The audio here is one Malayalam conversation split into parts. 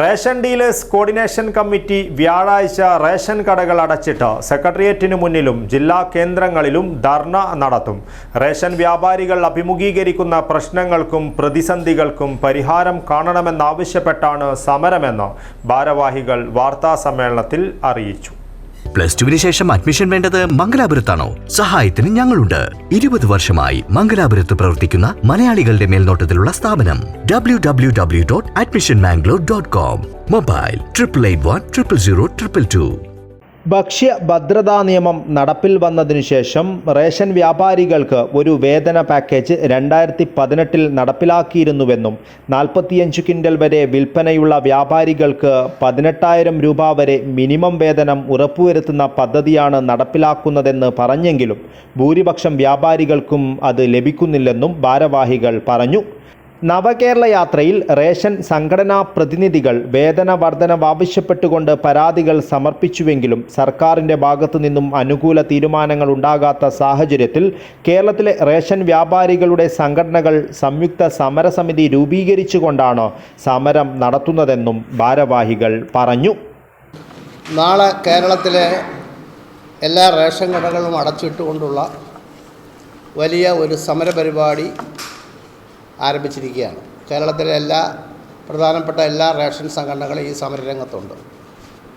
റേഷൻ ഡീലേഴ്സ് കോർഡിനേഷൻ കമ്മിറ്റി വ്യാഴാഴ്ച റേഷൻ കടകൾ അടച്ചിട്ട് സെക്രട്ടേറിയറ്റിന് മുന്നിലും ജില്ലാ കേന്ദ്രങ്ങളിലും ധർണ നടത്തും. റേഷൻ വ്യാപാരികൾ അഭിമുഖീകരിക്കുന്ന പ്രശ്നങ്ങൾക്കും പ്രതിസന്ധികൾക്കും പരിഹാരം കാണണമെന്നാവശ്യപ്പെട്ടാണ് സമരമെന്ന് ഭാരവാഹികൾ വാർത്താസമ്മേളനത്തിൽ അറിയിച്ചു. പ്ലസ് ടുവിന് ശേഷം അഡ്മിഷൻ വേണ്ടത് മംഗലാപുരത്താണോ? സഹായത്തിന് ഞങ്ങളുണ്ട്. ഇരുപത് വർഷമായി മംഗലാപുരത്ത് പ്രവർത്തിക്കുന്ന മലയാളികളുടെ മേൽനോട്ടത്തിലുള്ള സ്ഥാപനം W W W dot admission Mangalore dot com mobile triple eight one triple zero triple two ഭക്ഷ്യ ഭദ്രതാ നിയമം നടപ്പിൽ വന്നതിനു ശേഷം റേഷൻ വ്യാപാരികൾക്ക് ഒരു വേതന പാക്കേജ് രണ്ടായിരത്തി പതിനെട്ടിൽ നടപ്പിലാക്കിയിരുന്നുവെന്നും നാൽപ്പത്തിയഞ്ച് ക്വിന്റൽ വരെ വിൽപ്പനയുള്ള വ്യാപാരികൾക്ക് പതിനെട്ടായിരം രൂപ വരെ മിനിമം വേതനം ഉറപ്പുവരുത്തുന്ന പദ്ധതിയാണ് നടപ്പിലാക്കുന്നതെന്ന് പറഞ്ഞെങ്കിലും ഭൂരിപക്ഷം വ്യാപാരികൾക്കും അത് ലഭിക്കുന്നില്ലെന്നും ഭാരവാഹികൾ പറഞ്ഞു. നവകേരള യാത്രയിൽ റേഷൻ സംഘടനാ പ്രതിനിധികൾ വേതന വർധനവ് ആവശ്യപ്പെട്ടുകൊണ്ട് പരാതികൾ സമർപ്പിച്ചുവെങ്കിലും സർക്കാരിന്റെ ഭാഗത്തു നിന്നും അനുകൂല തീരുമാനങ്ങൾ ഉണ്ടാകാത്ത സാഹചര്യത്തിൽ കേരളത്തിലെ റേഷൻ വ്യാപാരികളുടെ സംഘടനകൾ സംയുക്ത സമരസമിതി രൂപീകരിച്ചുകൊണ്ടാണ് സമരം നടത്തുന്നതെന്നും ഭാരവാഹികൾ പറഞ്ഞു. നാളെ കേരളത്തിലെ എല്ലാ റേഷൻ കടകളും അടച്ചിട്ടുകൊണ്ടുള്ള വലിയ ഒരു സമരപരിപാടി ആരംഭിച്ചിരിക്കുകയാണ്. കേരളത്തിലെ എല്ലാ പ്രധാനപ്പെട്ട എല്ലാ റേഷൻ സംഘടനകളും ഈ സമരരംഗത്തുണ്ട്.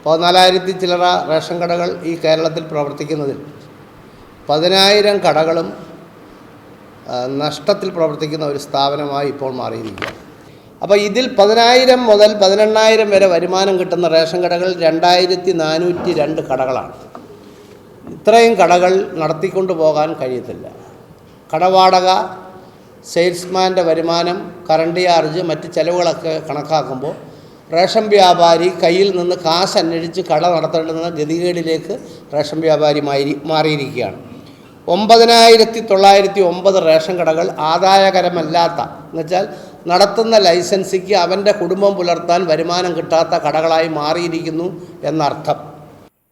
പതിനാലായിരത്തി ചില്ലറ റേഷൻ കടകൾ ഈ കേരളത്തിൽ പ്രവർത്തിക്കുന്നതിൽ പതിനായിരം കടകളും നഷ്ടത്തിൽ പ്രവർത്തിക്കുന്ന ഒരു സ്ഥാപനമായി ഇപ്പോൾ മാറിയിരിക്കുകയാണ്. അപ്പോൾ ഇതിൽ പതിനായിരം മുതൽ പതിനെണ്ണായിരം വരെ വരുമാനം കിട്ടുന്ന റേഷൻ കടകൾ രണ്ടായിരത്തി നാനൂറ്റി രണ്ട് കടകളാണ്. ഇത്രയും കടകൾ നടത്തിക്കൊണ്ടു പോകാൻ കഴിയത്തില്ല. കടവാടക സെയിൽസ്മാന്റെ വരുമാനം കറണ്ട് ചാർജ് മറ്റ് ചിലവുകളൊക്കെ കണക്കാക്കുമ്പോൾ റേഷൻ വ്യാപാരി കയ്യിൽ നിന്ന് കാശ് അന്വേഷിച്ച് കട നടത്തേണ്ടുന്ന ഗതികേടിലേക്ക് റേഷൻ വ്യാപാരി മാറി മാറിയിരിക്കുകയാണ്. ഒമ്പതിനായിരത്തി തൊള്ളായിരത്തി ഒമ്പത് റേഷൻ കടകൾ ആദായകരമല്ലാത്ത എന്നുവെച്ചാൽ നടത്തുന്ന ലൈസൻസിക്ക് അവന്റെ കുടുംബം പുലർത്താൻ വരുമാനം കിട്ടാത്ത കടകളായി മാറിയിരിക്കുന്നു എന്നർത്ഥം.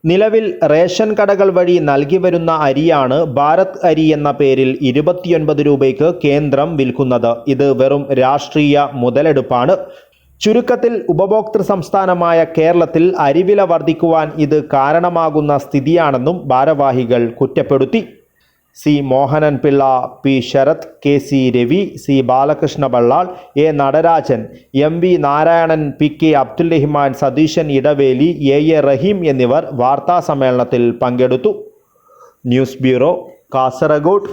നിലവിൽ റേഷൻ കടകൾ വഴി നൽകി വരുന്ന അരിയാണ് ഭാരത് അരി എന്ന പേരിൽ ഇരുപത്തിയൊൻപത് രൂപയ്ക്ക് കേന്ദ്രം വിൽക്കുന്നത്. ഇത് വെറും രാഷ്ട്രീയ മുതലെടുപ്പാണ്. ചുരുക്കത്തിൽ ഉപഭോക്തൃ സംസ്ഥാനമായ കേരളത്തിൽ അരിവില വർദ്ധിക്കുവാൻ ഇത് കാരണമാകുന്ന സ്ഥിതിയാണെന്നും ഭാരവാഹികൾ കുറ്റപ്പെടുത്തി. C Mohanan Pillai P Sharath K C Ravi C Balakrishna Ballal A Natarajan M V Narayanan P K Abdul Rahiman Satheesan Edaveli A A Raheem എന്നിവർ വാർത്താസമ്മേളനത്തിൽ പങ്കെടുത്തു. News bureau Kasaragod.